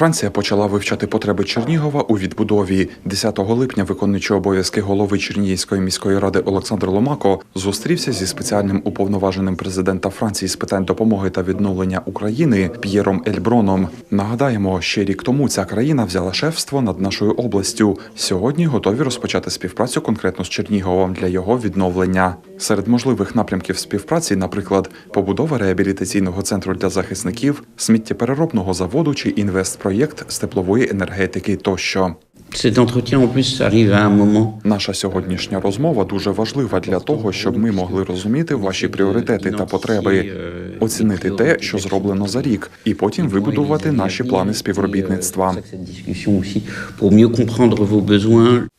Франція почала вивчати потреби Чернігова у відбудові. 10 липня виконуючий обов'язки голови Чернігівської міської ради Олександр Ломако зустрівся зі спеціальним уповноваженим президента Франції з питань допомоги та відновлення України П'єром Ельброном. Нагадаємо, ще рік тому ця країна взяла шефство над нашою областю. Сьогодні готові розпочати співпрацю конкретно з Черніговом для його відновлення. Серед можливих напрямків співпраці, наприклад, побудова реабілітаційного центру для захисників, сміттєпереробного заводу чи інвестпроєкт з теплової енергетики тощо. Наша сьогоднішня розмова дуже важлива для того, щоб ми могли розуміти ваші пріоритети та потреби, оцінити те, що зроблено за рік, і потім вибудувати наші плани співробітництва.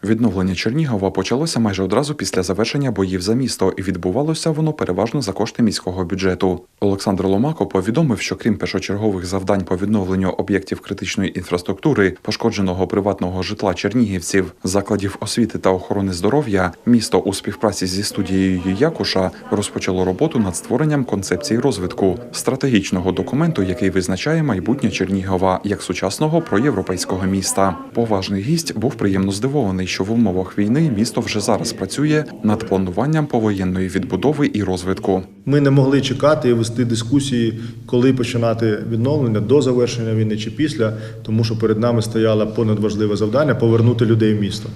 Відновлення Чернігова почалося майже одразу після завершення боїв за місто, і відбувалося воно переважно за кошти міського бюджету. Олександр Ломако повідомив, що крім першочергових завдань по відновленню об'єктів критичної інфраструктури, пошкодженого приватного житла чернігівців, закладів освіти та охорони здоров'я, місто у співпраці зі студією Якуша розпочало роботу над створенням концепції розвитку стратегічного документу, який визначає майбутнє Чернігова як сучасного проєвропейського міста. Поважний гість був приємно здивований, що в умовах війни місто вже зараз працює над плануванням повоєнної відбудови і розвитку. Ми не могли чекати і вести дискусії, коли починати відновлення до завершення війни чи після, тому що перед нами стояло понадважливе завдання повернути людей в місто.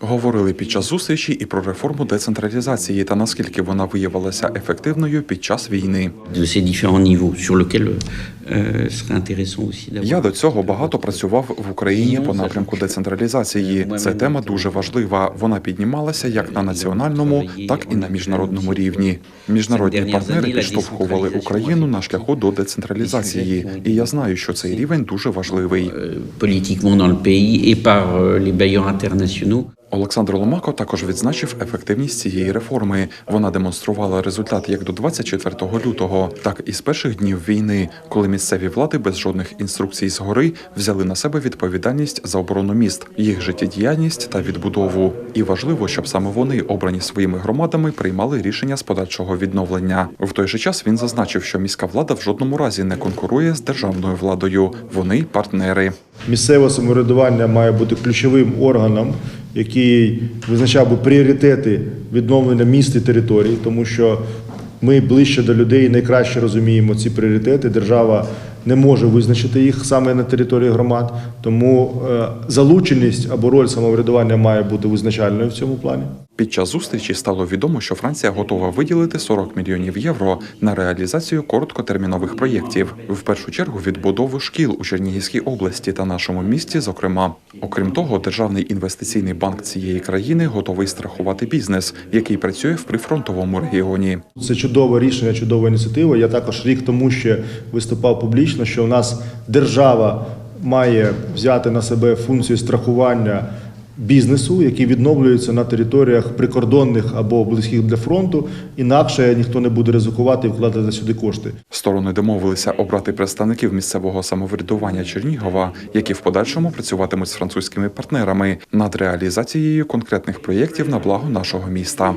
Говорили під час зустрічі і про реформу децентралізації та наскільки вона виявилася ефективною під час війни. D'avoir. Я до цього багато працював в Україні по напрямку децентралізації. Це тема дуже важлива. Вона піднімалася як на національному, так і на міжнародному рівні. Міжнародні партнери підштовхували Україну на шляху до децентралізації, і я знаю, що цей рівень дуже важливий. euh, politiquement dans le pays Олександр Ломако також відзначив ефективність цієї реформи. Вона демонструвала результат як до 24 лютого, так і з перших днів війни, коли місцеві влади без жодних інструкцій згори взяли на себе відповідальність за оборону міст, їх життєдіяльність та відбудову. І важливо, щоб саме вони, обрані своїми громадами, приймали рішення з подальшого відновлення. В той же час він зазначив, що міська влада в жодному разі не конкурує з державною владою. Вони партнери. Місцеве самоврядування має бути ключовим органом, який визначав би пріоритети відновлення міст і територій, тому що ми ближче до людей найкраще розуміємо ці пріоритети. Держава не може визначити їх саме на території громад, тому е, залученість або роль самоврядування має бути визначальною в цьому плані. Під час зустрічі стало відомо, що Франція готова виділити 40 мільйонів євро на реалізацію короткотермінових проєктів, в першу чергу відбудову шкіл у Чернігівській області та нашому місті. Зокрема, окрім того, державний інвестиційний банк цієї країни готовий страхувати бізнес, який працює в прифронтовому регіоні. Це чудове рішення, чудова ініціатива. Я також рік тому ще виступав публічно, що у нас держава має взяти на себе функцію страхування бізнесу, який відновлюється на територіях прикордонних або близьких для фронту. Інакше ніхто не буде ризикувати і вкладати сюди кошти. Сторони домовилися обрати представників місцевого самоврядування Чернігова, які в подальшому працюватимуть з французькими партнерами над реалізацією конкретних проєктів на благо нашого міста.